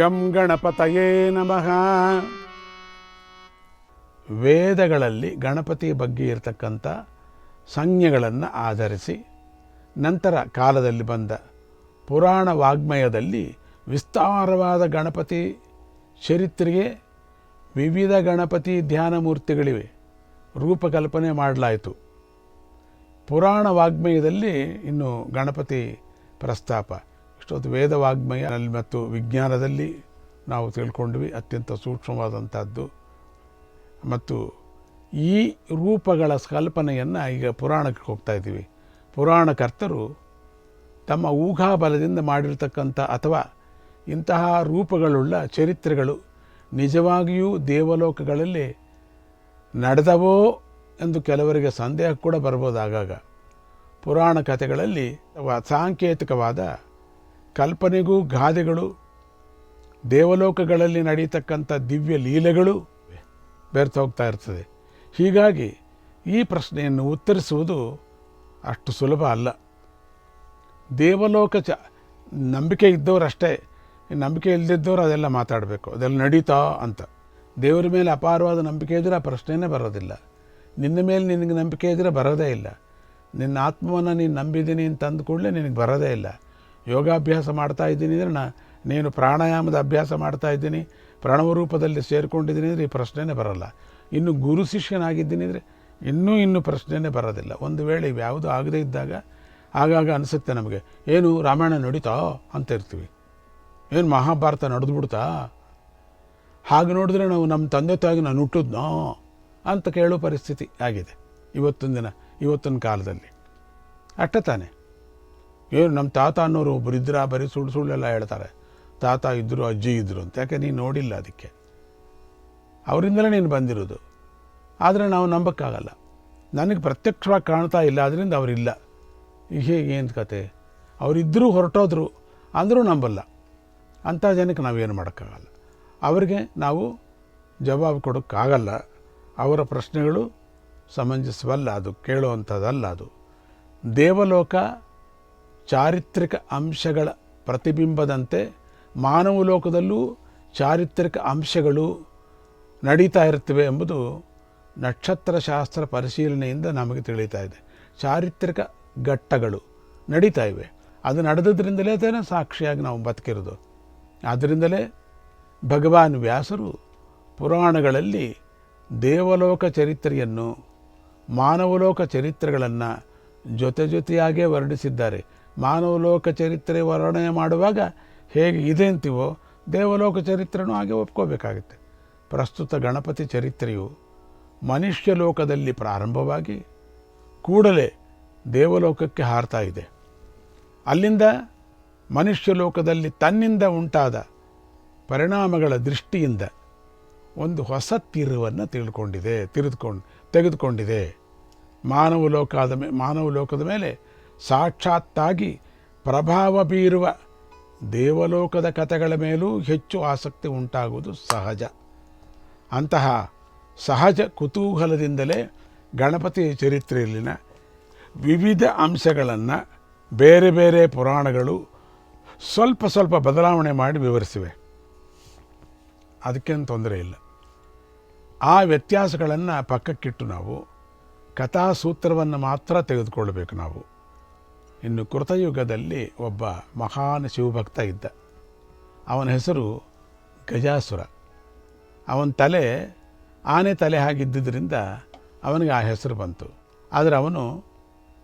ಗಂ ಗಣಪತಯೇ ನಮಃ. ವೇದಗಳಲ್ಲಿ ಗಣಪತಿ ಬಗ್ಗೆ ಇರತಕ್ಕಂಥ ಸಂಜ್ಞೆಗಳನ್ನು ಆಧರಿಸಿ ನಂತರ ಕಾಲದಲ್ಲಿ ಬಂದ ಪುರಾಣ ವಾಗ್ಮಯದಲ್ಲಿ ವಿಸ್ತಾರವಾದ ಗಣಪತಿ ಚರಿತ್ರೆಗೆ ವಿವಿಧ ಗಣಪತಿ ಧ್ಯಾನ ಮೂರ್ತಿಗಳಿವೆ. ರೂಪಕಲ್ಪನೆ ಮಾಡಲಾಯಿತು. ಪುರಾಣ ವಾಗ್ಮಯದಲ್ಲಿ ಇನ್ನು ಗಣಪತಿ ಪ್ರಸ್ತಾಪ. ಇಷ್ಟೊತ್ತು ವೇದ ವಾಗ್ಮಯ ಮತ್ತು ವಿಜ್ಞಾನದಲ್ಲಿ ನಾವು ತಿಳ್ಕೊಂಡ್ವಿ, ಅತ್ಯಂತ ಸೂಕ್ಷ್ಮವಾದಂಥದ್ದು. ಮತ್ತು ಈ ರೂಪಗಳ ಕಲ್ಪನೆಯನ್ನು ಈಗ ಪುರಾಣಕ್ಕೆ ಹೋಗ್ತಾ ಇದ್ದೀವಿ. ಪುರಾಣಕರ್ತರು ತಮ್ಮ ಊಹಾಬಲದಿಂದ ಮಾಡಿರ್ತಕ್ಕಂಥ ಅಥವಾ ಇಂತಹ ರೂಪಗಳುಳ್ಳ ಚರಿತ್ರೆಗಳು ನಿಜವಾಗಿಯೂ ದೇವಲೋಕಗಳಲ್ಲಿ ನಡೆದವೋ ಎಂದು ಕೆಲವರಿಗೆ ಸಂದೇಹ ಕೂಡ ಬರ್ಬೋದು ಆಗಾಗ ಪುರಾಣ ಕಥೆಗಳಲ್ಲಿ ಸಾಂಕೇತಿಕವಾದ ಕಲ್ಪನೆಗೂ ಗಾದೆಗಳು, ದೇವಲೋಕಗಳಲ್ಲಿ ನಡೀತಕ್ಕಂಥ ದಿವ್ಯ ಲೀಲೆಗಳು ಬೆರೆತು ಹೋಗ್ತಾ ಇರ್ತದೆ. ಹೀಗಾಗಿ ಈ ಪ್ರಶ್ನೆಯನ್ನು ಉತ್ತರಿಸುವುದು ಅಷ್ಟು ಸುಲಭ ಅಲ್ಲ. ದೇವಲೋಕ ಚ, ನಂಬಿಕೆ ಇದ್ದವರಷ್ಟೇ, ನಂಬಿಕೆ ಇಲ್ಲದಿದ್ದವರು ಅದೆಲ್ಲ ಮಾತಾಡಬೇಕು, ಅದೆಲ್ಲ ನಡೀತಾ ಅಂತ. ದೇವರ ಮೇಲೆ ಅಪಾರವಾದ ನಂಬಿಕೆ ಇದ್ದರೆ ಆ ಪ್ರಶ್ನೆಯೇ ಬರೋದಿಲ್ಲ. ನಿನ್ನ ಮೇಲೆ ನಿನಗೆ ನಂಬಿಕೆ ಇದ್ದರೆ ಬರೋದೇ ಇಲ್ಲ. ನಿನ್ನ ಆತ್ಮವನ್ನು ನೀನು ನಂಬಿದ್ದೀನಿ ಅಂತ ಅಂದ ಕೂಡಲೇ ನಿನಗೆ ಬರೋದೇ ಇಲ್ಲ. ಯೋಗಾಭ್ಯಾಸ ಮಾಡ್ತಾ ಇದ್ದೀನಿ ಅಂದರೆ ನಾ ನೀನು ಪ್ರಾಣಾಯಾಮದ ಅಭ್ಯಾಸ ಮಾಡ್ತಾ ಇದ್ದೀನಿ, ಪ್ರಾಣವ ರೂಪದಲ್ಲಿ ಸೇರಿಕೊಂಡಿದ್ದೀನಿ ಅಂದರೆ ಈ ಪ್ರಶ್ನೆನೇ ಬರಲ್ಲ. ಇನ್ನು ಗುರು ಶಿಷ್ಯನಾಗಿದ್ದೀನಿ ಅಂದರೆ ಇನ್ನೂ ಇನ್ನೂ ಪ್ರಶ್ನೆನೇ ಬರೋದಿಲ್ಲ. ಒಂದು ವೇಳೆ ಯಾವುದು ಆಗದೇ ಇದ್ದಾಗ ಆಗಾಗ ಅನಿಸುತ್ತೆ ನಮಗೆ, ಏನು ರಾಮಾಯಣ ನಡೀತಾ ಅಂತ ಇರ್ತೀವಿ. ಏನು ಮಹಾಭಾರತ ನಡೆದ್ಬಿಡ್ತಾ? ಹಾಗೆ ನೋಡಿದ್ರೆ ನಾವು ನಮ್ಮ ತಂದೆ ತಾಯಿಗೆ ನಾನು ಹುಟ್ಟಿದ್ನೋ ಅಂತ ಕೇಳೋ ಪರಿಸ್ಥಿತಿ ಆಗಿದೆ. ಇವತ್ತಿನ ದಿನ, ಇವತ್ತಿನ ಕಾಲದಲ್ಲಿ. ಅಟ್ಟ ತಾನೆ. ಏನು, ನಮ್ಮ ತಾತ ಅನ್ನೋರು ಒಬ್ಬರು ಇದ್ರ ಬರೀ ಸುಳ್ಳು ಸುಳ್ಳೆಲ್ಲ ಹೇಳ್ತಾರೆ. ತಾತ ಇದ್ದರು ಅಜ್ಜಿ ಇದ್ದರು ಅಂತ. ಯಾಕೆ, ನೀನು ನೋಡಿಲ್ಲ ಅದಕ್ಕೆ? ಅವರಿಂದಲೇ ನೀನು ಬಂದಿರೋದು. ಆದರೆ ನಾವು ನಂಬಕ್ಕಾಗಲ್ಲ. ನನಗೆ ಪ್ರತ್ಯಕ್ಷವಾಗಿ ಕಾಣ್ತಾ ಇಲ್ಲ ಅದರಿಂದ ಅವರಿಲ್ಲ. ಈಗ ಹೇಗೆ ಏನು ಕತೆ? ಅವರಿದ್ದರೂ ಹೊರಟೋದ್ರು, ಅಂದರೂ ನಂಬಲ್ಲ. ಅಂಥ ಜನಕ್ಕೆ ನಾವೇನು ಮಾಡೋಕ್ಕಾಗಲ್ಲ. ಅವರಿಗೆ ನಾವು ಜವಾಬು ಕೊಡೋಕ್ಕಾಗಲ್ಲ. ಅವರ ಪ್ರಶ್ನೆಗಳು ಸಮಂಜಸವಲ್ಲ, ಅದು ಕೇಳುವಂಥದ್ದಲ್ಲ ಅದು. ದೇವಲೋಕ ಚಾರಿತ್ರಿಕ ಅಂಶಗಳ ಪ್ರತಿಬಿಂಬದಂತೆ ಮಾನವ ಲೋಕದಲ್ಲೂ ಚಾರಿತ್ರಿಕ ಅಂಶಗಳು ನಡೀತಾ ಇರ್ತವೆ ಎಂಬುದು ನಕ್ಷತ್ರಶಾಸ್ತ್ರ ಪರಿಶೀಲನೆಯಿಂದ ನಮಗೆ ತಿಳಿತಾ ಇದೆ. ಚಾರಿತ್ರಿಕ ಘಟ್ಟಗಳು ನಡೀತಾ ಇವೆ. ಅದು ನಡೆದದ್ರಿಂದಲೇ ತಾನೇ ಸಾಕ್ಷಿಯಾಗಿ ನಾವು ಬದುಕಿರೋದು ಆದ್ದರಿಂದಲೇ ಭಗವಾನ್ ವ್ಯಾಸರು ಪುರಾಣಗಳಲ್ಲಿ ದೇವಲೋಕ ಚರಿತ್ರೆಯನ್ನು ಮಾನವಲೋಕ ಚರಿತ್ರೆಗಳನ್ನು ಜೊತೆ ಜೊತೆಯಾಗೇ ವರ್ಣಿಸಿದ್ದಾರೆ. ಮಾನವಲೋಕ ಚರಿತ್ರೆ ವರ್ಣನೆ ಮಾಡುವಾಗ ಹೇಗೆ ಇದೆ ಅಂತೀವೋ ದೇವಲೋಕ ಚರಿತ್ರೆನೂ ಹಾಗೆ ಒಪ್ಕೋಬೇಕಾಗುತ್ತೆ. ಪ್ರಸ್ತುತ ಗಣಪತಿ ಚರಿತ್ರೆಯು ಮನುಷ್ಯ ಲೋಕದಲ್ಲಿ ಪ್ರಾರಂಭವಾಗಿ ಕೂಡಲೇ ದೇವಲೋಕಕ್ಕೆ ಹಾರ್ತಾ ಇದೆ. ಅಲ್ಲಿಂದ ಮನುಷ್ಯ ಲೋಕದಲ್ಲಿ ತನ್ನಿಂದ ಉಂಟಾದ ಪರಿಣಾಮಗಳ ದೃಷ್ಟಿಯಿಂದ ಒಂದು ಹೊಸ ತಿರುವನ್ನು ತಿಳ್ಕೊಂಡಿದೆ, ತಿರುದ್ಕೊಂಡು, ತೆಗೆದುಕೊಂಡಿದೆ. ಮಾನವ ಲೋಕದ ಮೇ ಮಾನವ ಲೋಕದ ಮೇಲೆ ಸಾಕ್ಷಾತ್ತಾಗಿ ಪ್ರಭಾವ ಬೀರುವ ದೇವಲೋಕದ ಕಥೆಗಳ ಮೇಲೂ ಹೆಚ್ಚು ಆಸಕ್ತಿ ಉಂಟಾಗುವುದು ಸಹಜ. ಅಂತಹ ಸಹಜ ಕುತೂಹಲದಿಂದಲೇ ಗಣಪತಿ ಚರಿತ್ರೆಯಲ್ಲಿನ ವಿವಿಧ ಅಂಶಗಳನ್ನು ಬೇರೆ ಬೇರೆ ಪುರಾಣಗಳು ಸ್ವಲ್ಪ ಸ್ವಲ್ಪ ಬದಲಾವಣೆ ಮಾಡಿ ವಿವರಿಸಿವೆ. ಅದಕ್ಕೇನು ತೊಂದರೆ ಇಲ್ಲ. ಆ ವ್ಯತ್ಯಾಸಗಳನ್ನು ಪಕ್ಕಕ್ಕಿಟ್ಟು ನಾವು ಕಥಾಸೂತ್ರವನ್ನು ಮಾತ್ರ ತೆಗೆದುಕೊಳ್ಳಬೇಕು ನಾವು. ಇನ್ನು ಕೃತಯುಗದಲ್ಲಿ ಒಬ್ಬ ಮಹಾನ್ ಶಿವಭಕ್ತ ಇದ್ದ. ಅವನ ಹೆಸರು ಗಜಾಸುರ. ಅವನ ತಲೆ ಆನೆ ತಲೆ ಆಗಿದ್ದುದರಿಂದ ಅವನಿಗೆ ಆ ಹೆಸರು ಬಂತು. ಆದರೆ ಅವನು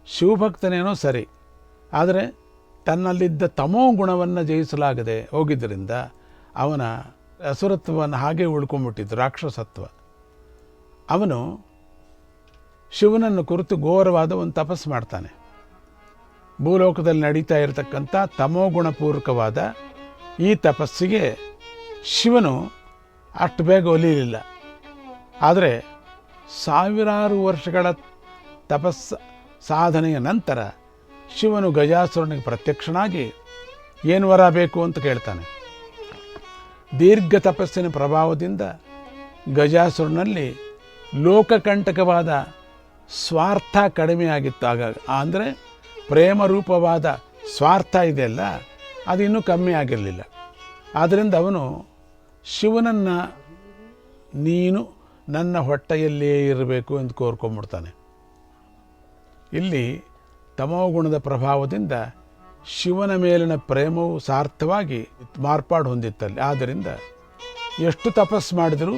ಶಿವಭಕ್ತನೇನೋ ಸರಿ, ಆದರೆ ತನ್ನಲ್ಲಿದ್ದ ತಮೋ ಗುಣವನ್ನು ಜಯಿಸಲಾಗದೆ ಹೋಗಿದ್ದರಿಂದ ಅವನ ಅಸುರತ್ವವನ್ನು ಹಾಗೆ ಉಳ್ಕೊಂಬಿಟ್ಟಿದ್ದು ರಾಕ್ಷಸತ್ವ. ಅವನು ಶಿವನನ್ನು ಕುರಿತು ಘೋರವಾದ ಒಂದು ತಪಸ್ಸು ಮಾಡ್ತಾನೆ. ಭೂಲೋಕದಲ್ಲಿ ನಡೀತಾ ಇರತಕ್ಕಂಥ ತಮೋಗುಣಪೂರ್ವಕವಾದ ಈ ತಪಸ್ಸಿಗೆ ಶಿವನು ಅಷ್ಟು ಬೇಗ ಒಲಿಯಲಿಲ್ಲ ಆದರೆ ಸಾವಿರಾರು ವರ್ಷಗಳ ತಪಸ್ ಸಾಧನೆಯ ನಂತರ ಶಿವನು ಗಜಾಸುರನಿಗೆ ಪ್ರತ್ಯಕ್ಷನಾಗಿ ಏನು ವರ ಬೇಕು ಅಂತ ಕೇಳ್ತಾನೆ. ದೀರ್ಘ ತಪಸ್ಸಿನ ಪ್ರಭಾವದಿಂದ ಗಜಾಸುರನಲ್ಲಿ ಲೋಕಕಂಟಕವಾದ ಸ್ವಾರ್ಥ ಕಡಿಮೆಯಾಗಿತ್ತು. ಆಗ ಅಂದರೆ ಪ್ರೇಮರೂಪವಾದ ಸ್ವಾರ್ಥ ಇದೆಯಲ್ಲ ಅದು ಇನ್ನೂ ಕಮ್ಮಿ ಆಗಿರಲಿಲ್ಲ. ಆದ್ದರಿಂದ ಅವನು, ಶಿವನನ್ನು ನೀನು ನನ್ನ ಹೊಟ್ಟೆಯಲ್ಲೇ ಇರಬೇಕು ಎಂದು ಕೋರ್ಕೊಂಬಿಡ್ತಾನೆ. ಇಲ್ಲಿ ತಮೋಗುಣದ ಪ್ರಭಾವದಿಂದ ಶಿವನ ಮೇಲಿನ ಪ್ರೇಮವು ಸಾರ್ಥವಾಗಿ ಮಾರ್ಪಾಡು ಹೊಂದಿತ್ತಲ್ಲಿ. ಆದ್ದರಿಂದ ಎಷ್ಟು ತಪಸ್ಸು ಮಾಡಿದರೂ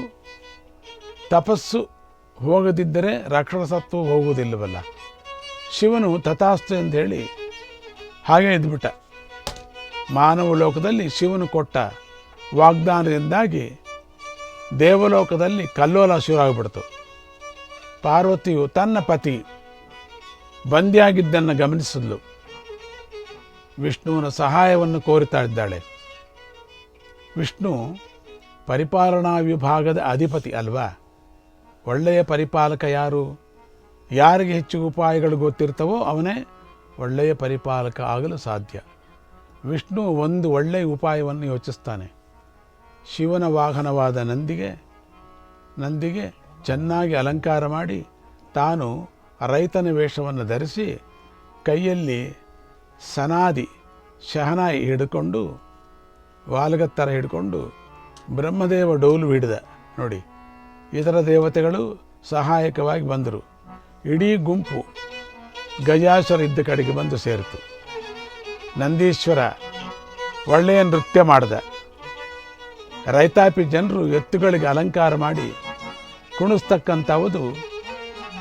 ತಪಸ್ಸು ಹೋಗದಿದ್ದರೆ ರಾಕ್ಷಸತ್ವ ಹೋಗುವುದಿಲ್ಲವಲ್ಲ. ಶಿವನು ತಥಾಸ್ತು ಅಂತ ಹೇಳಿ ಹಾಗೆ ಇದ್ಬಿಟ್ಟ. ಮಾನವ ಲೋಕದಲ್ಲಿ ಶಿವನು ಕೊಟ್ಟ ವಾಗ್ದಾನದಿಂದಾಗಿ ದೇವಲೋಕದಲ್ಲಿ ಕಲ್ಲೋಲ ಶುರುವಾಗ್ಬಿಡ್ತು. ಪಾರ್ವತಿಯು ತನ್ನ ಪತಿ ಬಂದಿಯಾಗಿದ್ದನ್ನು ಗಮನಿಸಿದ್ಲು. ವಿಷ್ಣುವಿನ ಸಹಾಯವನ್ನು ಕೋರಿತಾ ಇದ್ದಾಳೆ. ವಿಷ್ಣು ಪರಿಪಾಲನಾ ವಿಭಾಗದ ಅಧಿಪತಿ ಅಲ್ವಾ? ಒಳ್ಳೆಯ ಪರಿಪಾಲಕ ಯಾರು? ಯಾರಿಗೆ ಹೆಚ್ಚು ಉಪಾಯಗಳು ಗೊತ್ತಿರ್ತವೋ ಅವನೇ ಒಳ್ಳೆಯ ಪರಿಪಾಲಕ ಆಗಲು ಸಾಧ್ಯ. ವಿಷ್ಣು ಒಂದು ಒಳ್ಳೆಯ ಉಪಾಯವನ್ನು ಯೋಚಿಸ್ತಾನೆ. ಶಿವನ ವಾಹನವಾದ ನಂದಿಗೆ ನಂದಿಗೆ ಚೆನ್ನಾಗಿ ಅಲಂಕಾರ ಮಾಡಿ ತಾನು ರೈತನ ವೇಷವನ್ನು ಧರಿಸಿ ಕೈಯಲ್ಲಿ ಸನಾದಿ, ಶಹನಾಯಿ ಹಿಡ್ಕೊಂಡು, ವಾಲಗತ್ತರ ಹಿಡ್ಕೊಂಡು ಬ್ರಹ್ಮದೇವ ಡೋಲು ಹಿಡಿದ. ನೋಡಿ, ಇತರ ದೇವತೆಗಳು ಸಹಾಯಕವಾಗಿ ಬಂದರು. ಇಡೀ ಗುಂಪು ಗಜಾಸುರ ಇದ್ದ ಕಡೆಗೆ ಬಂದು ಸೇರಿತು. ನಂದೀಶ್ವರ ಒಳ್ಳೆಯ ನೃತ್ಯ ಮಾಡಿದ. ರೈತಾಪಿ ಜನರು ಎತ್ತುಗಳಿಗೆ ಅಲಂಕಾರ ಮಾಡಿ ಕುಣಿಸ್ತಕ್ಕಂಥವುದು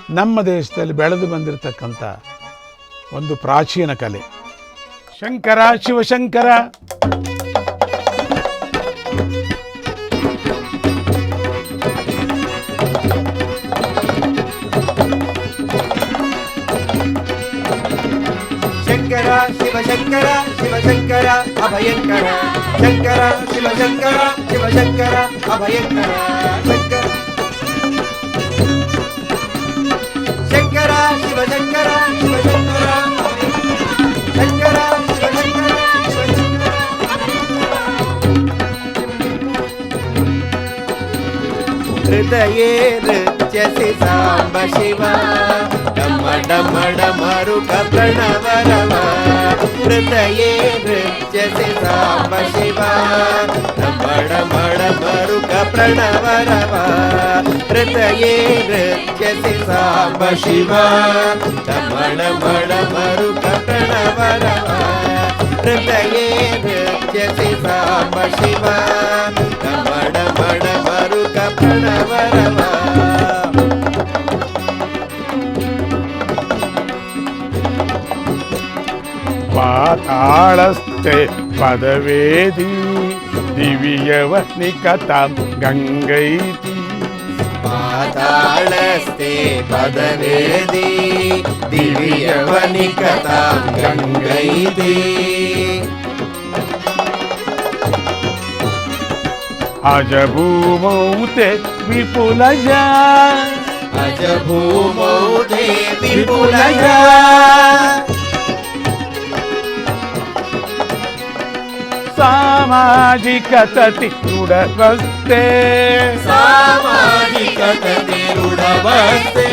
ನಮ್ಮ ದೇಶದಲ್ಲಿ ಬೆಳೆದು ಬಂದಿರತಕ್ಕಂಥ ಒಂದು ಪ್ರಾಚೀನ ಕಲೆ. ಶಂಕರ, ಶಿವಶಂಕರ ಶಂಕರ ಶಿವಶಂಕರ ಶಿವಶಂಕರ ಅಭಯಂಕರ ಶಂಕರ ಶಿವಶಂಕರ ಶಿವಶಂಕರ ಅಭಯಂಕರ ಶಂಕರ ಶಂಕರ ಶಿವಶಂಕರ ಶಿವಶಂಕರ ಅಭಯಂಕರ. ಶಂಕರ ಶಿವಶಂಕರ ಶಿವಶಂಕರ ಹೃದಯೇ ನೃತ್ಯಸಿ ಸಾಂಬ ಶಿವ ಡಮ ಡಮ ಡಮರುಕ ಪ್ರಣವರವ ಹೃದಯೇ ನೃತ್ಯಸಿ ಸಾಂಬ ಶಿವ ಡಮ ಡಮ ಡಮರುಕ ಪ್ರಣವರವ ಹೃದಯೇ ನೃತ್ಯಸಿ ಸಾಂಬ ಶಿವ ಡಮ ಡಮ ಡಮರುಕ ಪ್ರಣವರವ ಹೃದಯೇ ನೃತ್ಯಸಿ ಸಾಂಬ ಶಿವ ಡಮಡ ಮಡ ಮರುಕ ಪ್ರಣವರವ आलस्ते पदवेदी दिव्य वस्नी कथम पातालस्ते पदवेदी दिव्य वनी कथम गंगी अज भूमौते विपुल अज भूमौते विपुल ಸಾಮಾಜಿಕ ತತಿ ನುಡವಸ್ತೆ ಸಾಮಾಜಿಕ ತಿರುಡವಸ್ತೆ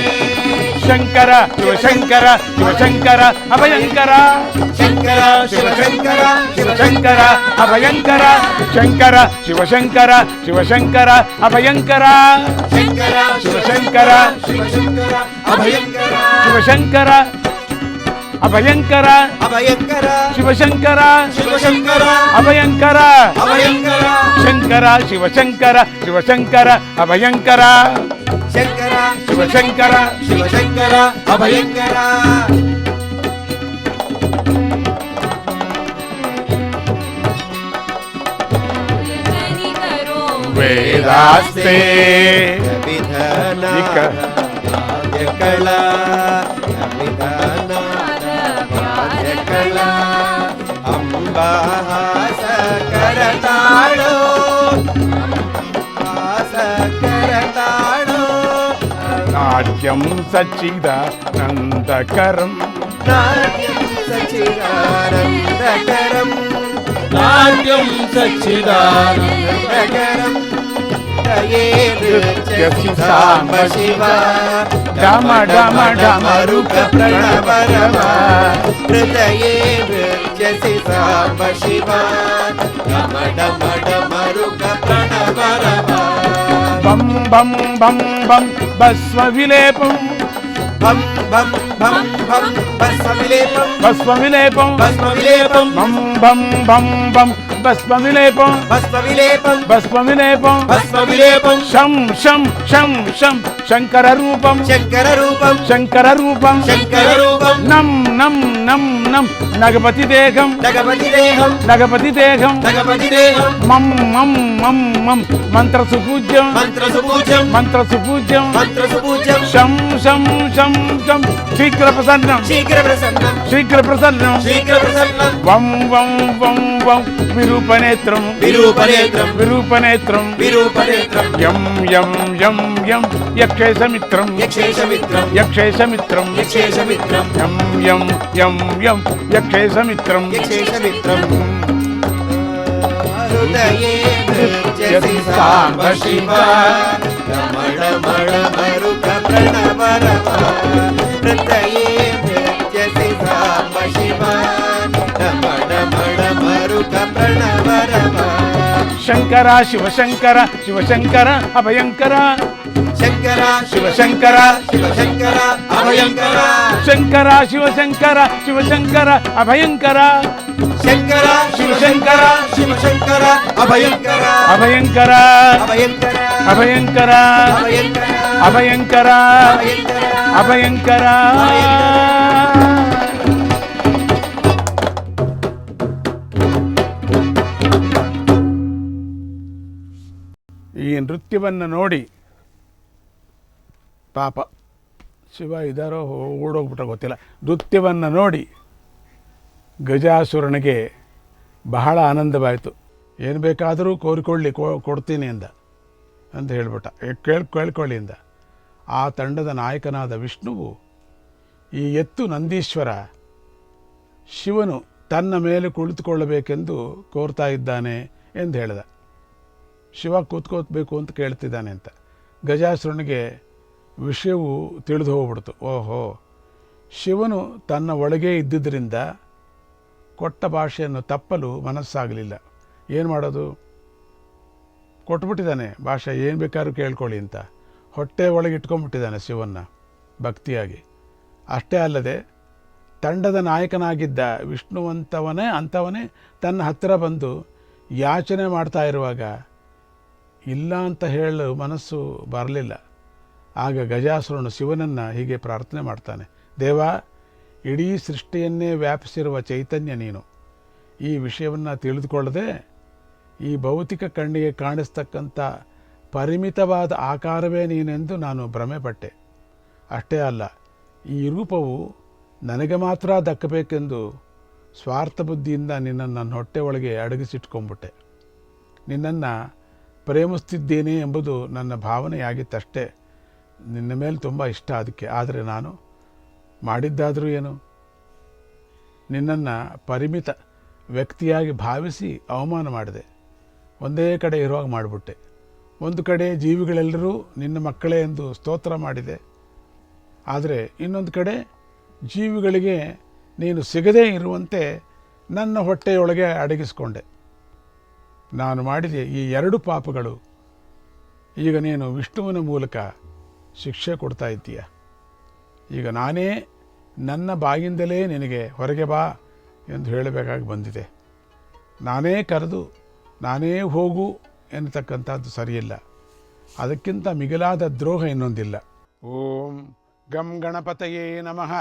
ಶಂಕರ ಶಿವಶಂಕರ ಶಿವಶಂಕರ ಅಭಯಂಕರ ಶಂಕರ ಶಿವಶಂಕರ ಶಿವಶಂಕರ ಅಭಯಂಕರ ಶಂಕರ ಶಿವಶಂಕರ ಶಿವಶಂಕರ ಅಭಯಂಕರ ಶಂಕರ ಶಿವಶಂಕರ ಶಿವಶಂಕರ ಅಭಯಂಕರ ಶಿವಶಂಕರ ಅಭಯಂಕರ ಅಭಯಂಕರ ಶಿವಶಂಕರ ಶಿವಶಂಕರ ಅಭಯಂಕರ ಅಭಯಂಕರ ಶಂಕರ ಶಿವಶಂಕರ ಶಿವಶಂಕರ ಅಭಯಂಕರ ಶಂಕರ ಶಿವಶಂಕರ ಶಿವಶಂಕರ ಅಭಯಂಕರ ವೇದಾಸ್ತೆ ವಿಧಾನ నాట్యం సచిద నందకరం. నాట్యం సచ్చిదానందకరం శివ. డమ డమ డమరుక ప్రణవరవ. హృదయే శివ డమ డమ డమరుక ప్రణవరవ. బం బం బం బం బస్వవిలేపం బం బం బం బం బస్వవిలేపం బస్వవిలేపం బస్వవిలేపం బం బం బం బం భస్మవిలేపం. భస్మవిలేపం. భస్మవిలేపం. భస్మవిలేపం. శం శం శం శం శంకర రూపం శంకర రూపం శంకర రూపం శంకర రూపం నం నం నం నం నగపతి దేహం. నగపతి దేహం. నగపతి దేహం. నగపతి దేహం. మం మం మం మం మంత్ర సుపూజ్యం. మంత్ర సుపూజ్యం. మంత్ర సుపూజ్యం. మంత్ర సుపూజ్యం. శం శం శం శం. శీఘ్ర ప్రసన్నం. శీఘ్ర ప్రసన్నం. శీఘ్ర ప్రసన్నం. శీఘ్ర ప్రసన్నం. వం వం వం వం. విరూపనేత్రం. విరూపనేత్రం. విరూపనేత్రం. విరూపనేత్రం. యం యం యం యం. యక్షేషమిత్రం యక్షేషమిత్రం యక్షేషమిత్రం యక్షేషమిత్రం యం యం యం యం యక్షేశమిత్రం యక్షేషమిత్రం హృదయే సాంబ శివ రమణ మణ మరుక ప్రణవ రమ హృదయే నృత్యసి సాంబ శివ రమణ మణ మరుక ప్రణవ రమ శంకర శివశంకర శివశంకర అభయంకర శంకర శివశంకర சங்கரா சிவசங்கரா சிவசங்கரா அபயங்கரா சங்கரா சிவசங்கரா சிவசங்கரா அபயங்கரா சங்கரா சிவசங்கரா சிவசங்கரா அபயங்கரா அபயங்கரா அபயங்கரா அபயங்கரா அபயங்கரா அபயங்கரா ಈ ನೃತ್ಯವನ್ನು ನೋಡಿ ಪಾಪ ಶಿವ ಇದಾರೋ ಓಡೋಗ್ಬಿಟ್ಟ ಗೊತ್ತಿಲ್ಲ. ನೃತ್ಯವನ್ನು ನೋಡಿ ಗಜಾಸುರನಿಗೆ ಬಹಳ ಆನಂದವಾಯಿತು. ಏನು ಬೇಕಾದರೂ ಕೋರಿಕೊಳ್ಳಿ, ಕೊ- ಕೊಡ್ತೀನಿ ಅಂದ. ಅಂತ ಹೇಳ್ಬಿಟ್ಟ. ಕೇಳಿ ಕೇಳ್, ಕೇಳ್ಕೊಳ್ಳಿ ಅಂದ. ಆ ತಂಡದ ನಾಯಕನಾದ ವಿಷ್ಣುವು ಈ ಎತ್ತು ನಂದೀಶ್ವರ ಶಿವನು ತನ್ನ ಮೇಲೆ ಕುಳಿತುಕೊಳ್ಳಬೇಕೆಂದು ಕೋರ್ತಾ ಇದ್ದಾನೆ ಎಂದು ಹೇಳಿದ. ಶಿವ ಕೂತ್ಕೋತ್ಬೇಕು ಅಂತ ಕೇಳ್ತಿದ್ದಾನೆ ಅಂತ. ಗಜಾಸುರನಿಗೆ ವಿಷಯವು ತಿಳಿದು ಹೋಗ್ಬಿಡ್ತು. ಓಹೋ, ಶಿವನು ತನ್ನ ಒಳಗೆ ಇದ್ದಿದ್ದರಿಂದ ಕೊಟ್ಟ ಭಾಷೆಯನ್ನು ತಪ್ಪಲು ಮನಸ್ಸಾಗಲಿಲ್ಲ. ಏನು ಮಾಡೋದು? ಕೊಟ್ಬಿಟ್ಟಿದ್ದಾನೆ. ಭಾಷೆ ಏನು ಬೇಕಾದ್ರೂ ಕೇಳ್ಕೊಳ್ಳಿ ಅಂತ. ಹೊಟ್ಟೆ ಒಳಗೆ ಇಟ್ಕೊಂಡ್ಬಿಟ್ಟಿದ್ದಾನೆ ಶಿವನ್ನ, ಭಕ್ತಿಯಾಗಿ. ಅಷ್ಟೇ ಅಲ್ಲದೆ, ತಂಡದ ನಾಯಕನಾಗಿದ್ದ ವಿಷ್ಣುವಂತವನೇ, ಅಂಥವನೇ ತನ್ನ ಹತ್ತಿರ ಬಂದು ಯಾಚನೆ ಮಾಡ್ತಾ ಇರುವಾಗ, ಇಲ್ಲ ಅಂತ ಹೇಳಲು ಮನಸ್ಸು ಬರಲಿಲ್ಲ. ಆಗ ಗಜಾಸುರನು ಶಿವನನ್ನು ಹೀಗೆ ಪ್ರಾರ್ಥನೆ ಮಾಡ್ತಾನೆ, ದೇವ, ಇಡೀ ಸೃಷ್ಟಿಯನ್ನೇ ವ್ಯಾಪಿಸಿರುವ ಚೈತನ್ಯ ನೀನು. ಈ ವಿಷಯವನ್ನು ತಿಳಿದುಕೊಳ್ಳದೆ ಈ ಭೌತಿಕ ಕಣ್ಣಿಗೆ ಕಾಣಿಸ್ತಕ್ಕಂಥ ಪರಿಮಿತವಾದ ಆಕಾರವೇ ನೀನೆಂದು ನಾನು ಭ್ರಮೆಪಟ್ಟೆ. ಅಷ್ಟೇ ಅಲ್ಲ, ಈ ರೂಪವು ನನಗೆ ಮಾತ್ರ ದಕ್ಕಬೇಕೆಂದು ಸ್ವಾರ್ಥ ಬುದ್ಧಿಯಿಂದ ನಿನ್ನನ್ನು ನನ್ನ ಹೊಟ್ಟೆ ಒಳಗೆ ಅಡಗಿಸಿಟ್ಕೊಂಬಿಟ್ಟೆ ನಿನ್ನನ್ನು ಪ್ರೇಮಿಸ್ತಿದ್ದೇನೆ ಎಂಬುದು ನನ್ನ ಭಾವನೆಯಾಗಿತ್ತಷ್ಟೇ. ನಿನ್ನ ಮೇಲೆ ತುಂಬ ಇಷ್ಟ ಅದಕ್ಕೆ. ಆದರೆ ನಾನು ಮಾಡಿದ್ದಾದರೂ ಏನು? ನಿನ್ನನ್ನು ಪರಿಮಿತ ವ್ಯಕ್ತಿಯಾಗಿ ಭಾವಿಸಿ ಅವಮಾನ ಮಾಡಿದೆ. ಒಂದೇ ಕಡೆ ಇರುವಾಗ ಮಾಡಿಬಿಟ್ಟೆ. ಒಂದು ಕಡೆ ಜೀವಿಗಳೆಲ್ಲರೂ ನಿನ್ನ ಮಕ್ಕಳೇ ಎಂದು ಸ್ತೋತ್ರ ಮಾಡಿದೆ. ಆದರೆ ಇನ್ನೊಂದು ಕಡೆ ಜೀವಿಗಳಿಗೆ ನೀನು ಸಿಗದೇ ಇರುವಂತೆ ನನ್ನ ಹೊಟ್ಟೆಯೊಳಗೆ ಅಡಗಿಸ್ಕೊಂಡೆ. ನಾನು ಮಾಡಿದ ಈ ಎರಡು ಪಾಪಗಳು. ಈಗ ನೀನು ವಿಷ್ಣುವಿನ ಮೂಲಕ ಶಿಕ್ಷೆ ಕೊಡ್ತಾ ಇದ್ದೀಯ. ಈಗ ನಾನೇ ನನ್ನ ಬಾಯಿಂದಲೇ ನಿನಗೆ ಹೊರಗೆ ಬಾ ಎಂದು ಹೇಳಬೇಕಾಗಿ ಬಂದಿದೆ. ನಾನೇ ಕರೆದು, ನಾನೇ ಹೋಗು ಎನ್ನತಕ್ಕಂಥದ್ದು ಸರಿಯಿಲ್ಲ. ಅದಕ್ಕಿಂತ ಮಿಗಿಲಾದ ದ್ರೋಹ ಇನ್ನೊಂದಿಲ್ಲ. ಓಂ ಗಂ ಗಣಪತಯೇ ನಮಃ.